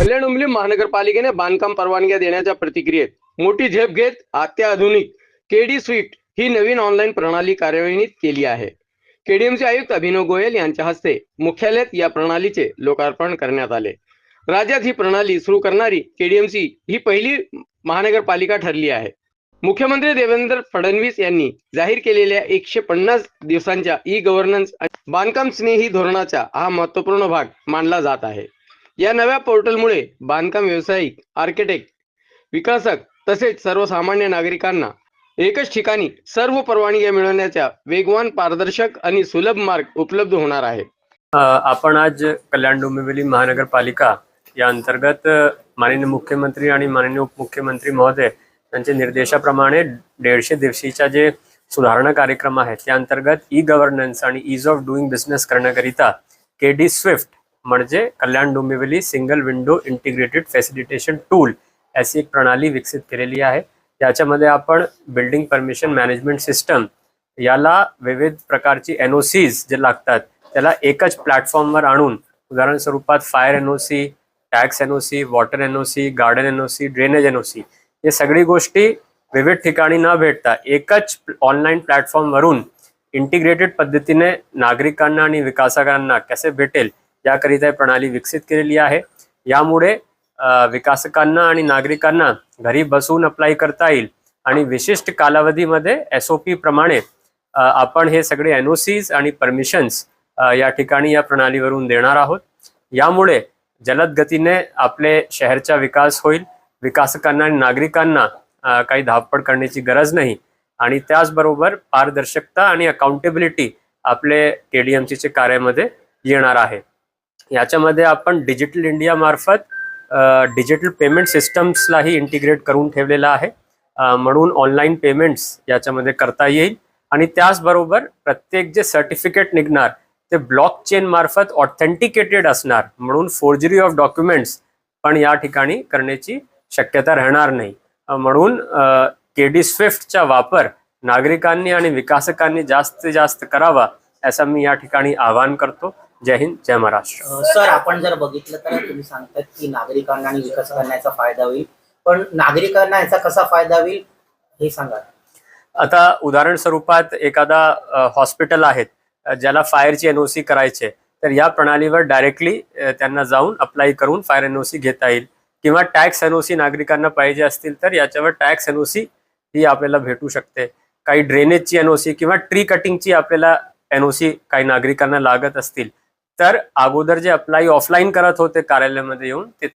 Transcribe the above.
कल्याण उमली महानगरपालिकेने बांधकाम परवानग्या देण्याच्या प्रतिक्रियेत मोठी झेप घेत अत्याधुनिक केडी स्वीट ही नवीन ऑनलाईन प्रणाली कार्यान्वित केली आहे. केडीएमचे आयुक्त अभिनव गोयल यांच्या हस्ते मुख्यालयात या प्रणालीचे लोकार्पण करण्यात आले. राज्यात ही प्रणाली सुरू करणारी केडीएमसी ही पहिली महानगरपालिका ठरली आहे. मुख्यमंत्री देवेंद्र फडणवीस यांनी जाहीर केलेल्या एकशे पन्नास दिवसांच्या ई गव्हर्नन्स बांधकाम स्नेही धोरणाचा हा महत्त्वपूर्ण भाग मानला जात आहे. या नव्या पोर्टलमुळे बांधकाम व्यावसायिक आर्किटेक्ट विकासक तसेच सर्वसामान्य नागरिकांना एकच ठिकाणी सर्व परवानग्या मिळवण्याचा वेगवान पारदर्शक आणि सुलभ मार्ग उपलब्ध होणार आहे. आपण आज कल्याण डोंबिवली महानगरपालिका या अंतर्गत माननीय मुख्यमंत्री आणि माननीय उपमुख्यमंत्री महोदय यांच्या निर्देशाप्रमाणे दीडशे दिवशीच्या जे सुधारणा कार्यक्रम आहे त्या अंतर्गत ई गव्हर्नन्स आणि इज ऑफ डुईंग बिझनेस करण्याकरिता के डी स्विफ्ट म्हणजे Kalyan Dombivli single window integrated facilitation tool अशी एक प्रणाली विकसित केलेली आहे. याच्यामध्ये आपण बिल्डिंग परमिशन मॅनेजमेंट सिस्टम याला विविध प्रकारची एन ओ सीज जे लागतात त्याला एकच प्लॅटफॉर्मवर आणून उदाहरण स्वरूपात fire N O C tax N O C water N O C garden N O C drainage N O C हे सगळी गोष्टी विविध ठिकाणी न भेटता एकच ऑनलाईन प्लॅटफॉर्मवरून इंटिग्रेटेड पद्धतीने नागरिकांना आणि विकासकांना कसे भेटेल याकरिता प्रणाली विकसित केलेली आहे. यामुळे विकासकांना आणि नागरिकांना घरी बसून अप्लाय करता येईल. आणि विशिष्ट कालावधीमध्ये एस ओ पी प्रमाणे आपण हे सगळे एन ओ सीज आणि परमिशन्स या ठिकाणी या प्रणालीवरून देणार आहोत. यामुळे जलद गतीने आपले शहरचा विकास होईल. विकासकांना आणि नागरिकांना काही धावपळ करण्याची गरज नाही. आणि त्याचबरोबर पारदर्शकता आणि अकाउंटेबिलिटी आपले के डी एम सीचे कार्यामध्ये येणार आहे. याच्यामध्ये आपण डिजिटल इंडिया मार्फत डिजिटल पेमेंट सिस्टम्सलाही इंटिग्रेट करून ठेवलेला आहे. म्हणून ऑनलाईन पेमेंट्स याच्यामध्ये करता येईल. आणि त्याचबरोबर प्रत्येक जे सर्टिफिकेट निघणार ते ब्लॉक चेन मार्फत ऑथेंटिकेटेड असणार. म्हणून फोर्जरी ऑफ डॉक्युमेंट्स पण या ठिकाणी करण्याची शक्यता राहणार नाही. म्हणून के डी स्विफ्टचा वापर नागरिकांनी आणि विकासकांनी जास्तीत जास्त करावा असं मी या ठिकाणी आवाहन करतो. जय हिंद जय महाराष्ट्र. सर आपण जर बघितलं तर तुम्ही सांगतात की नागरिकांना आणि विकासकांना याचा फायदा होईल. पण नागरिकांना याचा कसा फायदा होईल हे सांगा. आता उदाहरण स्वरूपात एखादा हॉस्पिटल आहेत ज्याला फायरची एनओसी करायचे तर या प्रणालीवर डायरेक्टली त्यांना जाऊन अप्लाय करून फायर एनओसी घेता येईल. किंवा टॅक्स एनओसी नागरिकांना पाहिजे असतील तर याच्यावर टॅक्स एनओसी ही आपल्याला भेटू शकते. काही ड्रेनेजची एनओसी किंवा ट्री कटिंगची आपल्याला एनओसी काही नागरिकांना लागत असतील. तर अगोदर जे अप्लाय ऑफलाईन करत होते कार्यालयामध्ये येऊन ते